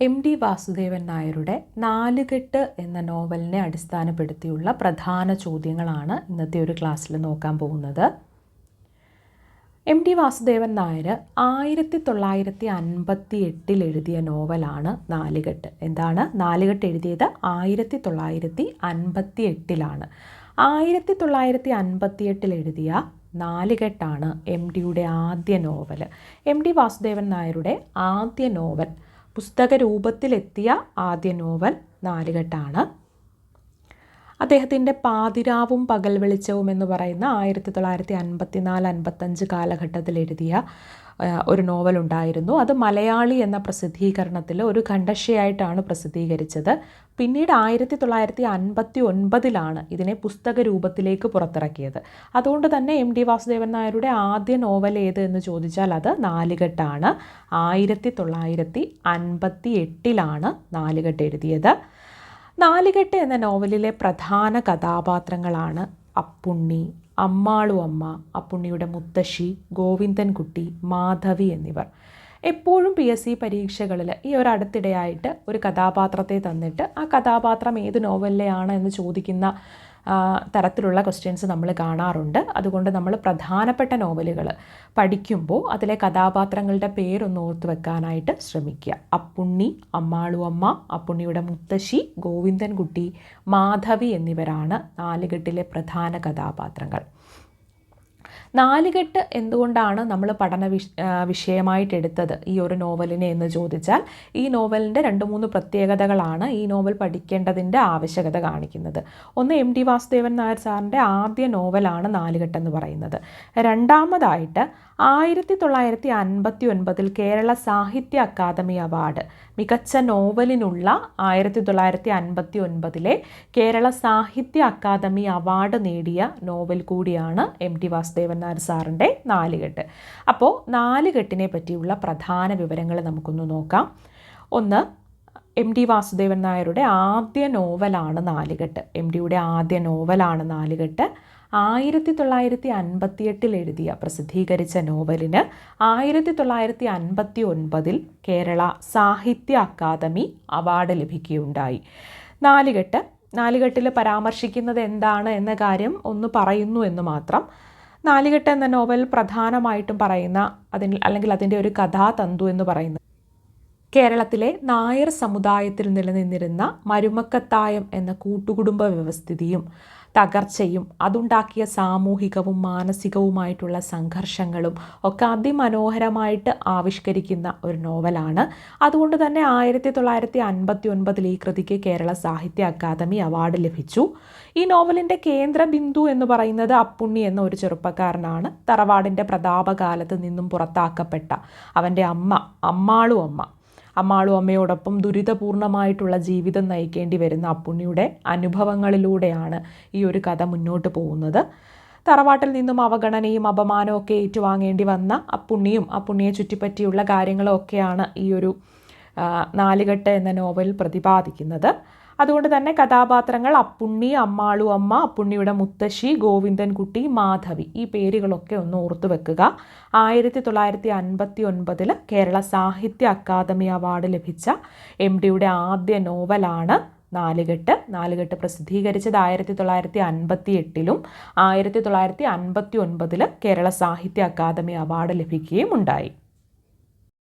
M D Vasudevan നായരുടെ നാലുകെട്ട് എന്ന നോവലിനെ അടിസ്ഥാനപ്പെടുത്തിയുള്ള പ്രധാന ചോദ്യങ്ങളാണ് ഇന്നത്തെ ഒരു ക്ലാസ്സിൽ നോക്കാൻ പോകുന്നത്. എം ഡി വാസുദേവൻ നായർ ആയിരത്തി തൊള്ളായിരത്തി അൻപത്തി എട്ടിൽ എഴുതിയ നോവലാണ് നാലുകെട്ട്. എന്താണ്? നാലുകെട്ട് എഴുതിയത് ആയിരത്തി തൊള്ളായിരത്തി അൻപത്തി എട്ടിലാണ് ആയിരത്തി തൊള്ളായിരത്തി അൻപത്തി എട്ടിൽ എഴുതിയ നാലുകെട്ടാണ് എം ഡിയുടെ ആദ്യ നോവൽ എം ഡി വാസുദേവൻ നായരുടെ ആദ്യ നോവൽ പുസ്തക രൂപത്തിലെത്തിയ ആദ്യ നോവൽ നാലുകെട്ടാണ്. അദ്ദേഹത്തിന്റെ പാതിരാവും പകൽ വെളിച്ചവും എന്ന് പറയുന്ന ആയിരത്തി തൊള്ളായിരത്തി അൻപത്തി നാല് അൻപത്തഞ്ച് കാലഘട്ടത്തിൽ എഴുതിയ ഒരു നോവൽ ഉണ്ടായിരുന്നു. അത് മലയാളി എന്ന പ്രസിദ്ധീകരണത്തിൽ ഒരു ഖണ്ഡശയായിട്ടാണ് പ്രസിദ്ധീകരിച്ചത്. പിന്നീട് ആയിരത്തി തൊള്ളായിരത്തി അൻപത്തി ഒൻപതിലാണ് ഇതിനെ പുസ്തക രൂപത്തിലേക്ക് പുറത്തിറക്കിയത്. അതുകൊണ്ട് തന്നെ എം ഡി വാസുദേവൻ നായരുടെ ആദ്യ നോവൽ ഏത് എന്ന് ചോദിച്ചാൽ അത് നാലുകെട്ടാണ്. ആയിരത്തി തൊള്ളായിരത്തി അൻപത്തി എട്ടിലാണ് നാലുകെട്ട് എഴുതിയത്. നാലുകെട്ട് എന്ന നോവലിലെ പ്രധാന കഥാപാത്രങ്ങളാണ് അപ്പുണ്ണി അമ്മാളു അമ്മ അപ്പുണ്ണിയുടെ മുത്തശ്ശി ഗോവിന്ദൻകുട്ടി മാധവി എന്നിവർ. എപ്പോഴും പി എസ് സി പരീക്ഷകളിൽ ഈ ഒരു അടുത്തിടെയായിട്ട് ഒരു കഥാപാത്രത്തെ തന്നിട്ട് ആ കഥാപാത്രം ഏത് നോവലിലെയാണ് എന്ന് ചോദിക്കുന്ന തരത്തിലുള്ള ക്വസ്റ്റ്യൻസ് നമ്മൾ കാണാറുണ്ട്. അതുകൊണ്ട് നമ്മൾ പ്രധാനപ്പെട്ട നോവലുകൾ പഠിക്കുമ്പോൾ അതിലെ കഥാപാത്രങ്ങളുടെ പേരൊന്ന് ഓർത്ത് വെക്കാനായിട്ട് ശ്രമിക്കുക അപ്പുണ്ണി അമ്മാളു അമ്മ അപ്പുണ്ണിയുടെ മുത്തശ്ശി ഗോവിന്ദൻകുട്ടി മാധവി എന്നിവരാണ് നാലുകെട്ടിലെ പ്രധാന കഥാപാത്രങ്ങൾ. നാലുകെട്ട് എന്തുകൊണ്ടാണ് നമ്മൾ പഠന വിഷ വിഷയമായിട്ട് എടുത്തത് ഈ ഒരു നോവലിനെ എന്ന് ചോദിച്ചാൽ ഈ നോവലിന്റെ രണ്ട് മൂന്ന് പ്രത്യേകതകളാണ് ഈ നോവൽ പഠിക്കേണ്ടതിന്റെ ആവശ്യകത കാണിക്കുന്നത്. ഒന്ന് എം ടി വാസുദേവൻ നായർ സാറിന്റെ ആദ്യ നോവലാണ് നാലുകെട്ട് എന്ന് പറയുന്നത്. രണ്ടാമതായിട്ട് ആയിരത്തി തൊള്ളായിരത്തി അൻപത്തി ഒൻപതിൽ കേരള സാഹിത്യ അക്കാദമി അവാർഡ്. മികച്ച നോവലിനുള്ള ആയിരത്തി തൊള്ളായിരത്തി അൻപത്തി ഒൻപതിലെ കേരള സാഹിത്യ അക്കാദമി അവാർഡ് നേടിയ നോവൽ കൂടിയാണ് എം ടി വാസുദേവൻ നായർ സാറിന്റെ നാലുകെട്ട്. അപ്പോൾ നാലുകെട്ടിനെ പറ്റിയുള്ള പ്രധാന വിവരങ്ങൾ നമുക്കൊന്ന് നോക്കാം. ഒന്ന് എം ഡി വാസുദേവൻ നായരുടെ ആദ്യ നോവലാണ് നാലുകെട്ട്. എം ഡിയുടെ ആദ്യ നോവലാണ് നാലുകെട്ട്. ആയിരത്തി തൊള്ളായിരത്തി അൻപത്തിയെട്ടിൽ എഴുതിയ പ്രസിദ്ധീകരിച്ച നോവലിന് ആയിരത്തി തൊള്ളായിരത്തി അൻപത്തി ഒൻപതിൽ കേരള സാഹിത്യ അക്കാദമി അവാർഡ് ലഭിക്കുകയുണ്ടായി. നാലുകെട്ട് നാലുകെട്ടിൽ പരാമർശിക്കുന്നത് എന്താണ് എന്ന കാര്യം ഒന്ന് പറയുന്നു എന്ന് മാത്രം. നാലുകെട്ട് എന്ന നോവൽ പ്രധാനമായിട്ടും പറയുന്ന അതിന് അല്ലെങ്കിൽ അതിന്റെ ഒരു കഥാതന്തു എന്ന് പറയുന്നത് കേരളത്തിലെ നായർ സമുദായത്തിൽ നിലനിന്നിരുന്ന മരുമക്കത്തായം എന്ന കൂട്ടുകുടുംബ വ്യവസ്ഥിതിയും തകർച്ചയും അതുണ്ടാക്കിയ സാമൂഹികവും മാനസികവുമായിട്ടുള്ള സംഘർഷങ്ങളും ഒക്കെ അതിമനോഹരമായിട്ട് ആവിഷ്കരിക്കുന്ന ഒരു നോവലാണ്. അതുകൊണ്ട് തന്നെ ആയിരത്തി തൊള്ളായിരത്തി അൻപത്തി ഒൻപതിൽ ഈ കൃതിക്ക് കേരള സാഹിത്യ അക്കാദമി അവാർഡ് ലഭിച്ചു. ഈ നോവലിന്റെ കേന്ദ്ര ബിന്ദു എന്ന് പറയുന്നത് അപ്പുണ്ണി എന്ന ഒരു ചെറുപ്പക്കാരനാണ്. തറവാടിന്റെ പ്രതാപകാലത്ത് നിന്നും പുറത്താക്കപ്പെട്ട അവന്റെ അമ്മ അമ്മാളും അമ്മ അമ്മാളു അമ്മയോടൊപ്പം ദുരിതപൂർണമായിട്ടുള്ള ജീവിതം നയിക്കേണ്ടി വരുന്ന അപ്പുണ്ണിയുടെ അനുഭവങ്ങളിലൂടെയാണ് ഈ ഒരു കഥ മുന്നോട്ട് പോകുന്നത്. തറവാട്ടിൽ നിന്നും അവഗണനയും അപമാനവും ഒക്കെ ഏറ്റുവാങ്ങേണ്ടി വന്ന അപ്പുണ്ണിയും അപ്പുണ്ണിയെ ചുറ്റിപ്പറ്റിയുള്ള കാര്യങ്ങളൊക്കെയാണ് ഈ ഒരു നാലുകെട്ട് എന്ന നോവൽ പ്രതിപാദിക്കുന്നത്. അതുകൊണ്ട് തന്നെ കഥാപാത്രങ്ങൾ അപ്പുണ്ണി അമ്മാളു അമ്മ അപ്പുണ്ണിയുടെ മുത്തശ്ശി ഗോവിന്ദൻകുട്ടി മാധവി. ഈ പേരുകളൊക്കെ ഒന്ന് ഓർത്തു വെക്കുക. ആയിരത്തി തൊള്ളായിരത്തി അൻപത്തി ഒൻപതിൽ കേരള സാഹിത്യ അക്കാദമി അവാർഡ് ലഭിച്ച എം ഡിയുടെ ആദ്യ നോവലാണ് നാലുകെട്ട്. നാലുകെട്ട് പ്രസിദ്ധീകരിച്ചത് ആയിരത്തി തൊള്ളായിരത്തി അൻപത്തി എട്ടിലും ആയിരത്തി തൊള്ളായിരത്തി അൻപത്തി ഒൻപതിൽ കേരള സാഹിത്യ അക്കാദമി അവാർഡ് ലഭിക്കുകയും ഉണ്ടായി.